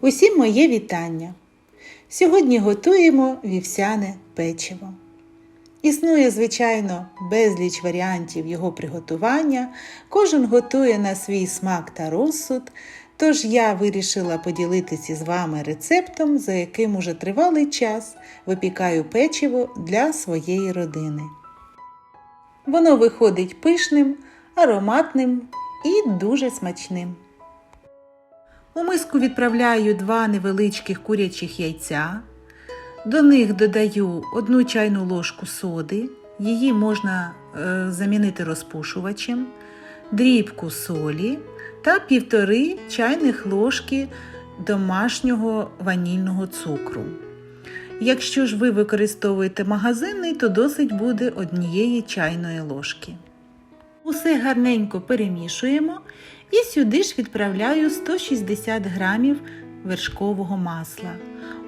Усім моє вітання. Сьогодні готуємо вівсяне печиво. Існує, звичайно, безліч варіантів його приготування. Кожен готує на свій смак та розсуд. Тож я вирішила поділитися з вами рецептом, за яким уже тривалий час випікаю печиво для своєї родини. Воно виходить пишним, ароматним і дуже смачним. У миску відправляю два невеличких курячих яйця. До них додаю одну чайну ложку соди, її можна е, замінити розпушувачем, дрібку солі та півтори чайних ложки домашнього ванільного цукру. Якщо ж ви використовуєте магазинний, то досить буде однієї чайної ложки. Усе гарненько перемішуємо і сюди ж відправляю 160 грамів вершкового масла.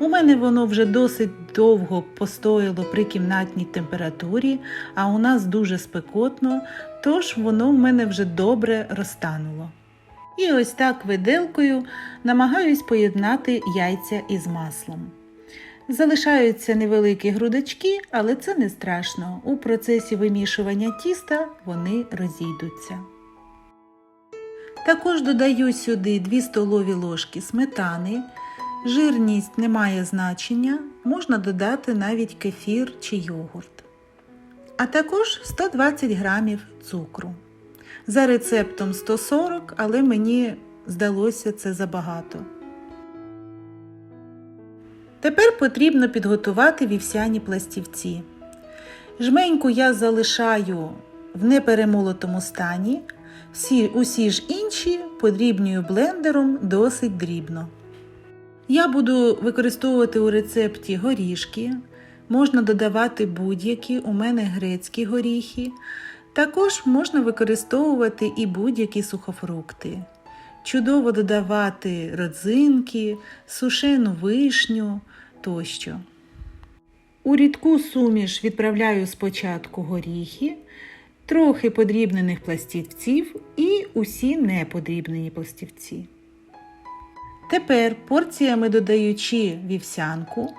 У мене воно вже досить довго постояло при кімнатній температурі, а у нас дуже спекотно, тож воно в мене вже добре розтануло. І ось так виделкою намагаюсь поєднати яйця із маслом. Залишаються невеликі грудочки, але це не страшно. У процесі вимішування тіста вони розійдуться. Також додаю сюди 2 столові ложки сметани. Жирність не має значення, можна додати навіть кефір чи йогурт. А також 120 грамів цукру. За рецептом 140, але мені здалося це забагато. Тепер потрібно підготувати вівсяні пластівці. Жменьку я залишаю в неперемолотому стані, всі, усі ж інші подрібнюю блендером досить дрібно. Я буду використовувати у рецепті горішки, можна додавати будь-які, у мене грецькі горіхи. Також можна використовувати і будь-які сухофрукти. Чудово додавати родзинки, сушену вишню тощо. У рідку суміш відправляю спочатку горіхи, трохи подрібнених пластівців і усі неподрібнені пластівці. Тепер порціями додаючи вівсянку,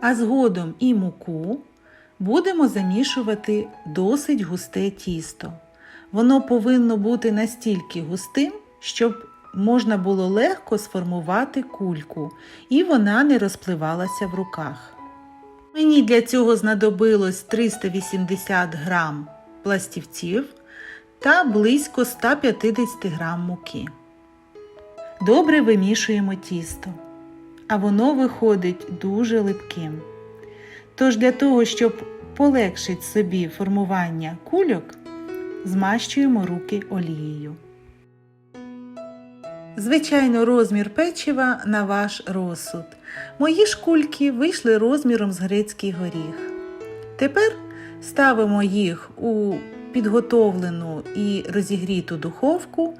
а згодом і муку, будемо замішувати досить густе тісто. Воно повинно бути настільки густим, щоб можна було легко сформувати кульку, і вона не розпливалася в руках. Мені для цього знадобилось 380 грам пластівців та близько 150 грам муки. Добре вимішуємо тісто, а воно виходить дуже липким. Тож для того, щоб полегшити собі формування кульок, змащуємо руки олією. Звичайно, розмір печива на ваш розсуд. Мої шкульки вийшли розміром з грецький горіх. Тепер ставимо їх у підготовлену і розігріту духовку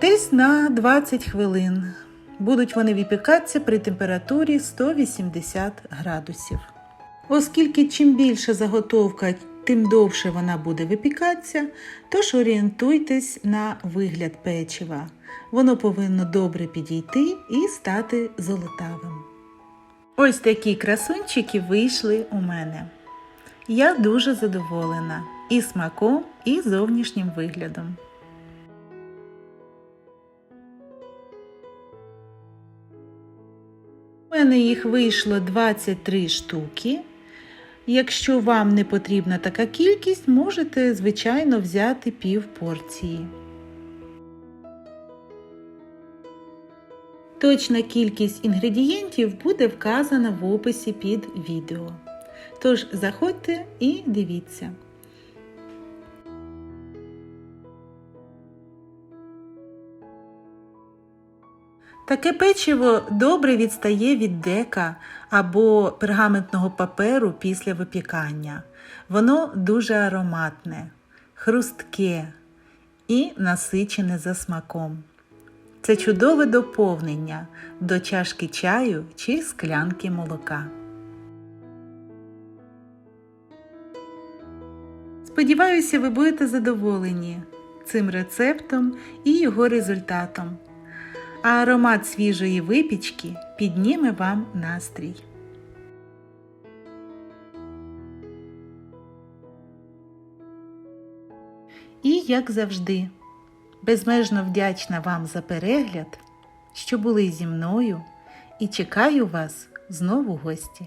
десь на 20 хвилин. Будуть вони випікатися при температурі 180 градусів. Оскільки чим більша заготовка, тим довше вона буде випікатися, тож орієнтуйтесь на вигляд печива. Воно повинно добре підійти і стати золотавим. Ось такі красунчики вийшли у мене. Я дуже задоволена і смаком, і зовнішнім виглядом. У мене їх вийшло 23 штуки. Якщо вам не потрібна така кількість, можете, звичайно, взяти пів порції. Точна кількість інгредієнтів буде вказана в описі під відео. Тож заходьте і дивіться. Таке печиво добре відстає від дека або пергаментного паперу після випікання. Воно дуже ароматне, хрустке і насичене за смаком. Це чудове доповнення до чашки чаю чи склянки молока. Сподіваюся, ви будете задоволені цим рецептом і його результатом. а аромат свіжої випічки підніме вам настрій. І, як завжди, безмежно вдячна вам за перегляд, що були зі мною, і чекаю вас знову в гості.